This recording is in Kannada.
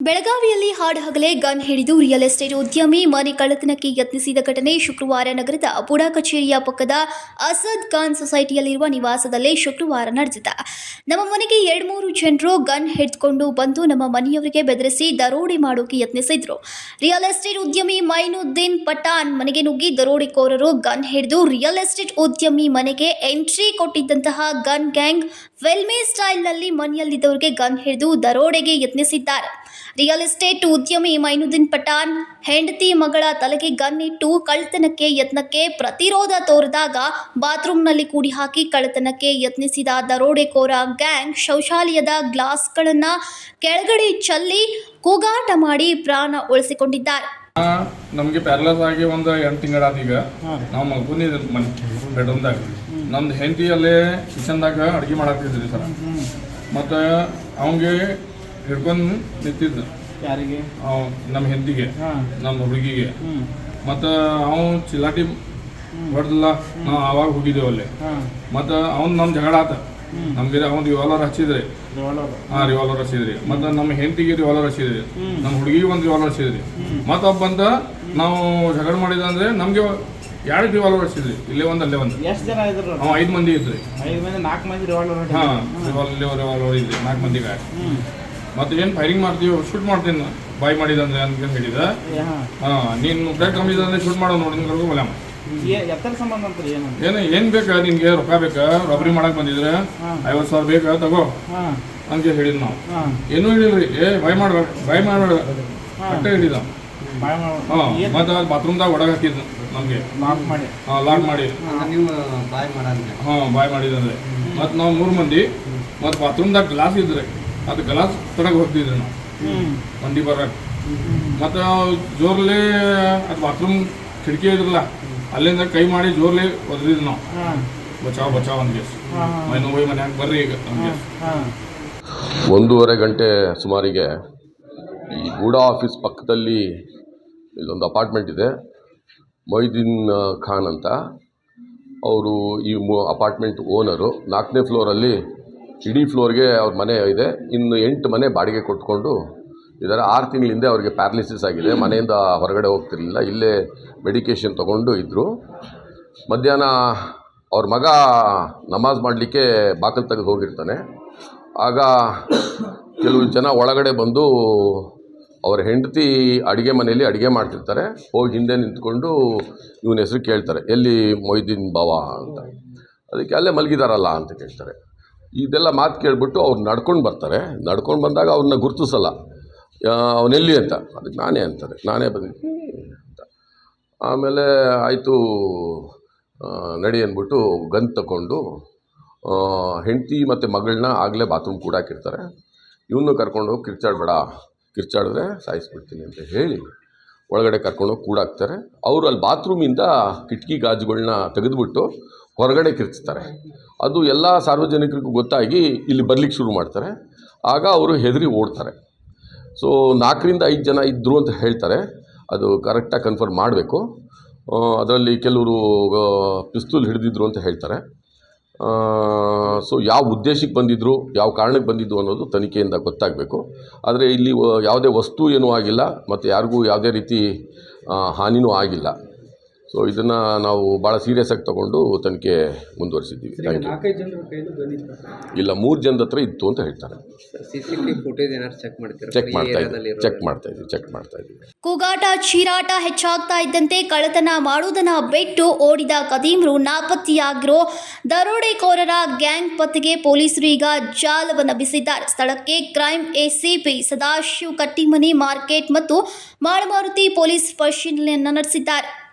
ಬೆಳಗಾವಿಯಲ್ಲಿ ಹಾಡಹಗಲೇ ಗನ್ ಹಿಡಿದು ರಿಯಲ್ ಎಸ್ಟೇಟ್ ಉದ್ಯಮಿ ಮನೆ ಕಳ್ಳತನಕ್ಕೆ ಯತ್ನಿಸಿದ ಘಟನೆ ಶುಕ್ರವಾರ ನಗರದ ಬುಡಾ ಕಚೇರಿಯ ಪಕ್ಕದ ಅಸದ್ ಖಾನ್ ಸೊಸೈಟಿಯಲ್ಲಿರುವ ನಿವಾಸದಲ್ಲಿ ಶುಕ್ರವಾರ ನಡೆದಿದೆ. ನಮ್ಮ ಮನೆಗೆ ಎರಡು ಮೂರು ಜನರು ಗನ್ ಹಿಡಿದುಕೊಂಡು ಬಂದು ನಮ್ಮ ಮನೆಯವರಿಗೆ ಬೆದರಿಸಿ ದರೋಡೆ ಮಾಡೋಕೆ ಯತ್ನಿಸಿದ್ರು. ರಿಯಲ್ ಎಸ್ಟೇಟ್ ಉದ್ಯಮಿ ಮೈನುದ್ದೀನ್ ಪಠಾನ್ ಮನೆಗೆ ನುಗ್ಗಿ ದರೋಡೆಕೋರರು ಗನ್ ಹಿಡಿದು ರಿಯಲ್ ಎಸ್ಟೇಟ್ ಉದ್ಯಮಿ ಮನೆಗೆ ಎಂಟ್ರಿ ಕೊಟ್ಟಿದ್ದಂತಹ ಗನ್ ಗ್ಯಾಂಗ್ ವೆಲ್ಮೇ ಸ್ಟೈಲ್ನಲ್ಲಿ ಮನೆಯಲ್ಲಿದ್ದವರಿಗೆ ಗನ್ ಹಿಡಿದು ದರೋಡೆಗೆ ಯತ್ನಿಸಿದ್ದಾರೆ. ರಿಯಲ್ ಎಸ್ಟೇಟ್ ಉದ್ಯಮಿ ಮೈನುದ್ದೀನ್ ಪಠಾಣ್ ಹೆಂಡತಿ ಮಗಳ ತಲೆಗೆ ಗನ್ನಿಟ್ಟು ಕಳ್ತನಕ್ಕೆ ಕಳ್ಳತನಕ್ಕೆ ಯತ್ನಕ್ಕೆ ಪ್ರತಿರೋಧ ತೋರಿದಾಗ ಬಾತ್ರೂಮ್ನಲ್ಲಿ ಕೂಡಿ ಹಾಕಿ ಕಳ್ಳತನಕ್ಕೆ ಯತ್ನಿಸಿದ ದರೋಡೆಕೋರ ಗ್ಯಾಂಗ್ ಶೌಚಾಲಯದ ಗ್ಲಾಸ್ಗಳನ್ನ ಕೆಳಗಡೆ ಚಲ್ಲಿ ಕೂಗಾಟ ಮಾಡಿ ಪ್ರಾಣ ಉಳಿಸಿಕೊಂಡಿದ್ದಾರೆ. ನಮಗೆ ಪ್ಯಾರಲಸ್ ಆಗಿ ಒಂದು ಎಂಟು ತಿಂಗಳಾದ ಈಗ. ನಾವು ಮಲ್ಕೊಂಡಿದ್ವಿ ಮನೆ ಬೆಡ್ರೂಮ್ದಾಗ. ನಮ್ದು ಹೆಂಡತಿ ಅಲ್ಲೇ ಕಿಚನ್ದಾಗ ಅಡುಗೆ ಮಾಡಾಕ್ತಿದ್ರಿ ಸರ್. ಮತ್ತು ಅವಂಗೆ ಹಿಡ್ಕೊಂಡು ನಿಂತಿದ್ದ ಯಾರಿಗೆ? ಅವ್ ನಮ್ಮ ಹೆಂಡತಿಗೆ ನಮ್ಮ ಹುಡುಗಿಗೆ. ಮತ್ತ ಅವನು ಚಿಲಾಟಿ ಹೊಡೆದಿಲ್ಲ ನಾವು ಆವಾಗ ಹೋಗಿದ್ದೇವೆ ಅಲ್ಲಿ. ಮತ್ತ ಅವ್ನು ನಮ್ಮ ಜಗಳ ಆತ. ನಮ್ಗೆ ಅವ್ನು ರಿವಾಲ್ವರ್ ಹಚ್ಚಿದ್ರಿ. ಹಾ ರಿವಾಲ್ವರ್ ಹಚ್ಚಿದ್ರಿ. ಮತ್ತು ನಮ್ಮ ಹೆಂಡತಿಗೆ ರಿವಾಲ್ವರ್ ಹಚ್ಚಿದ್ರಿ. ನಮ್ಮ ಹುಡುಗಿಗೆ ಒಂದು ರಿವಾಲ್ವರ್ ಹಚ್ಚಿದ್ರಿ. ಮತ್ತೊಬ್ಬ ಬಂದ ನಾವು ಜಗಳ ಮಾಡಿದಂದ್ರೆ ನಮಗೆ ಎರಡು ರಿವಾಲ್ವರ್ ಹಚ್ಚಿದ್ರಿ? ಇಲ್ಲೇ ಒಂದು ಅಲ್ಲೇ ಒಂದು. ಎಷ್ಟು ಜನ ಇದ್ರು ಅವ ಐದು ಮಂದಿ ಇದ್ರಿ. ಐದು ಮಂದಿ ನಾಲ್ಕು ಮಂದಿ ರಿವಾಲ್ವರ್ ಹಾಂ ರಿವಾಲ್ವರ್ ರಿವಾಲ್ವರ್ ಇದ್ರಿ ನಾಲ್ಕು ಮಂದಿ ಹ್ಞೂ ಮತ್ತು ಏನು ಫೈರಿಂಗ್ ಮಾಡ್ತೀವಿ ಶೂಟ್ ಮಾಡ್ತೀನಿ. ಬಾಯ್ ಮಾಡಿದಂದ್ರೆ ಅಂತ ಹೇಳಿದ? ಹಾ ನೀನು ಬ್ರೇಕ್ ಕಮ್ಮಿ ಶೂಟ್ ಮಾಡೋ ನೋಡಿ ಎತ್ತರ ಸಂಬಂಧ ಅಂತ ಏನು ಏನು ಏನು ಬೇಕಾ ನಿನ್ಗೆ? ರೊಕ್ಕ ಬೇಕಾ? ರಬ್ರಿ ಮಾಡಕ್ ಬಂದಿದ್ರೆ? ಐವತ್ತು ಸಾವಿರ ಬೇಕಾ? ತಗೋ. ಹಾಂ. ಅಂತ ಹೇಳಿದ್ ನಾವು. ಏನೂ ಹೇಳಿಲ್ರಿ. ಏ ಬಾಯ್ ಮಾಡ್ಬೇಡ ಬಾಯ್ ಮಾಡ್ಬೇಡ ಅಟ್ಟೆ ಹೇಳಿದ. ಬಾಯ್ ಹಾಂ ಮಾಡಿ ಮತ್ತು ಅದು ಬಾತ್ರೂಮ್ದಾಗ ಒಳಗೆ ಹಾಕಿದ್ದು ನಮಗೆ. ಲಾಕ್ ಮಾಡಿ. ಹಾಂ ಲಾಕ್ ಮಾಡಿ. ನೀವು ಬಾಯ್ ಮಾಡಂದ್ರೆ ಹಾಂ ಬಾಯ್ ಮಾಡಿದಂದ್ರೆ ಮತ್ತು ನಾವು ಮೂರು ಮಂದಿ ಮತ್ತು ಬಾತ್ರೂಮ್ದಾಗ ಗ್ಲಾಸ್ ಇದ್ರಿ. ಅದು ಗಲಾಸ್ ತಡಗೆ ಹೋಗ್ತಿದ್ವಿ ನಾವು. ಮಂಡಿ ಬರಕ್ಕೆ ಮತ್ತು ಜೋರ್ಲಿ ಅದು ಬಾತ್ರೂಮ್ ಕಿಟಕಿ ಇದ್ರಲ್ಲ ಅಲ್ಲಿಂದ ಕೈ ಮಾಡಿ ಜೋರ್ಲಿ ಒದ್ರಿದ್ವಿ ನಾವು. ಬಚಾವ್ ಬಚಾವ್ ಅಂದ್ಗೆ ಹಾಂ ಮೈ ನೋವು ಮನ್ಯಾಗ ಬರ್ರಿ ಈಗ ಒಂದೂವರೆ ಗಂಟೆ ಸುಮಾರಿಗೆ ಈ ಗೂಡಾ ಆಫೀಸ್ ಪಕ್ಕದಲ್ಲಿ ಇಲ್ಲೊಂದು ಅಪಾರ್ಟ್ಮೆಂಟ್ ಇದೆ. ಮೊಯ್ದೀನ್ ಖಾನ್ ಅಂತ. ಅವರು ಈ ಮು ಅಪಾರ್ಟ್ಮೆಂಟ್ ಓನರು. ನಾಲ್ಕನೇ ಫ್ಲೋರಲ್ಲಿ ಇಡೀ ಫ್ಲೋರ್ಗೆ ಅವ್ರ ಮನೆ ಇದೆ. ಇನ್ನು ಎಂಟು ಮನೆ ಬಾಡಿಗೆ ಕೊಟ್ಕೊಂಡು ಇದ್ದಾರೆ ಆರು ತಿಂಗಳಿಂದ ಅವ್ರಿಗೆ ಪ್ಯಾರಲಿಸಿಸ್ ಆಗಿದೆ. ಮನೆಯಿಂದ ಹೊರಗಡೆ ಹೋಗ್ತಿರ್ಲಿಲ್ಲ. ಇಲ್ಲೇ ಮೆಡಿಕೇಷನ್ ತೊಗೊಂಡು ಇದ್ದರು ಮಧ್ಯಾಹ್ನ ಅವ್ರ ಮಗ ನಮಾಜ್ ಮಾಡಲಿಕ್ಕೆ ಬಾಕಲ್ ತೆಗೆದು ಹೋಗಿರ್ತಾನೆ. ಆಗ ಕೆಲವು ಜನ ಒಳಗಡೆ ಬಂದು ಅವ್ರ ಹೆಂಡತಿ ಅಡುಗೆ ಮನೆಯಲ್ಲಿ ಅಡುಗೆ ಮಾಡ್ತಿರ್ತಾರೆ. ಹೋಗಿ ಹಿಂದೆ ನಿಂತ್ಕೊಂಡು ಇವನ ಹೆಸರು ಕೇಳ್ತಾರೆ. ಎಲ್ಲಿ ಮೊಯ್ದೀನ್ ಬಾವ ಅಂತ. ಅದಕ್ಕೆ ಅಲ್ಲೇ ಮಲಗಿದಾರಲ್ಲ ಅಂತ ಕೇಳ್ತಾರೆ. ಇದೆಲ್ಲ ಮಾತು ಕೇಳಿಬಿಟ್ಟು ಅವ್ರು ನಡ್ಕೊಂಡು ಬರ್ತಾರೆ. ನಡ್ಕೊಂಡು ಬಂದಾಗ ಅವ್ರನ್ನ ಗುರುತಿಸಲ್ಲ. ಅವನೆಲ್ಲಿ ಅಂತ. ಅದಕ್ಕೆ ನಾನೇ ಅಂತಾರೆ. ನಾನೇ ಬಂದಿದ್ದೀನಿ ಅಂತ ಆಮೇಲೆ ಆಯಿತು ನಡಿ ಅಂದ್ಬಿಟ್ಟು ಗನ್ ತಗೊಂಡು ಹೆಂಡತಿ ಮತ್ತು ಮಗಳನ್ನ ಆಗಲೇ ಬಾತ್ರೂಮ್ ಕೂಡ ಹಾಕಿರ್ತಾರೆ. ಇವನು ಕರ್ಕೊಂಡು ಹೋಗಿ ಕಿರ್ಚಾಡಬೇಡ ಕಿರ್ಚಾಡಿದ್ರೆ ಸಾಯಿಸ್ಬಿಡ್ತೀನಿ ಅಂತ ಹೇಳಿ ಒಳಗಡೆ ಕರ್ಕೊಂಡೋಗಿ ಕೂಡಾಕ್ತಾರೆ ಅವರು ಅಲ್ಲಿ ಬಾತ್ರೂಮಿಂದ ಕಿಟಕಿ ಗಾಜುಗಳನ್ನ ತೆಗೆದುಬಿಟ್ಟು ಹೊರಗಡೆ ಕಿರ್ಚ್ತಾರೆ. ಅದು ಎಲ್ಲ ಸಾರ್ವಜನಿಕರಿಗೂ ಗೊತ್ತಾಗಿ ಇಲ್ಲಿ ಬರಲಿಕ್ಕೆ ಶುರು ಮಾಡ್ತಾರೆ. ಆಗ ಅವರು ಹೆದರಿ ಓಡ್ತಾರೆ. ಸೊ ನಾಲ್ಕರಿಂದ ಐದು ಜನ ಇದ್ದರು ಅಂತ ಹೇಳ್ತಾರೆ. ಅದು ಕರೆಕ್ಟಾಗಿ ಕನ್ಫರ್ಮ್ ಮಾಡಬೇಕು. ಅದರಲ್ಲಿ ಕೆಲವರು ಪಿಸ್ತೂಲ್ ಹಿಡಿದಿದ್ರು ಅಂತ ಹೇಳ್ತಾರೆ. ಸೊ ಯಾವ ಉದ್ದೇಶಕ್ಕೆ ಬಂದಿದ್ದರು ಯಾವ ಕಾರಣಕ್ಕೆ ಬಂದಿದ್ದು ಅನ್ನೋದು ತನಿಖೆಯಿಂದ ಗೊತ್ತಾಗಬೇಕು. ಆದರೆ ಇಲ್ಲಿ ಯಾವುದೇ ವಸ್ತು ಏನೂ ಆಗಿಲ್ಲ. ಮತ್ತು ಯಾರಿಗೂ ಯಾವುದೇ ರೀತಿ ಹಾನಿನೂ ಆಗಿಲ್ಲ. ಸೊ ಇದನ್ನು ನಾವು ಭಾಳ ಸೀರಿಯಸ್ ಆಗಿ ತಗೊಂಡು ತನಿಖೆ ಮುಂದುವರಿಸಿದ್ದೀವಿ. ಇಲ್ಲ ಮೂರು ಜನದ ಹತ್ರ ಇತ್ತು ಅಂತ ಹೇಳ್ತಾರೆ. ಚೆಕ್ ಮಾಡ್ತಾ ಇದ್ದೀವಿ. ಚೆಕ್ ಮಾಡ್ತಾ ಇದ್ದೀವಿ ಚೆಕ್ ಮಾಡ್ತಾ ಇದ್ದೀವಿ. ಕೂಗಾಟ ಚೀರಾಟ ಹೆಚ್ಚಾಗ್ತಾ ಇದ್ದಂತೆ ಕಳ್ಳತನ ಮಾಡುವುದನ್ನ ಬಿಟ್ಟು ಓಡಿದ ಕದೀಮ್ರು ನಾಪತ್ತೆಯಾಗಿರೋ ದರೋಡೆಕೋರರ ಗ್ಯಾಂಗ್ ಪತ್ತೆಗೆ ಪೊಲೀಸರು ಈಗ ಜಾಲವನ್ನು ಬಿಸಿದ್ದಾರೆ. ಸ್ಥಳಕ್ಕೆ crime ACP Sadashiv Kattimani market ಮತ್ತು ಮಾಳಮಾರುತಿ ಪೊಲೀಸ್ ಪರಿಶೀಲನೆಯನ್ನು ನಡೆಸಿದ್ದಾರೆ.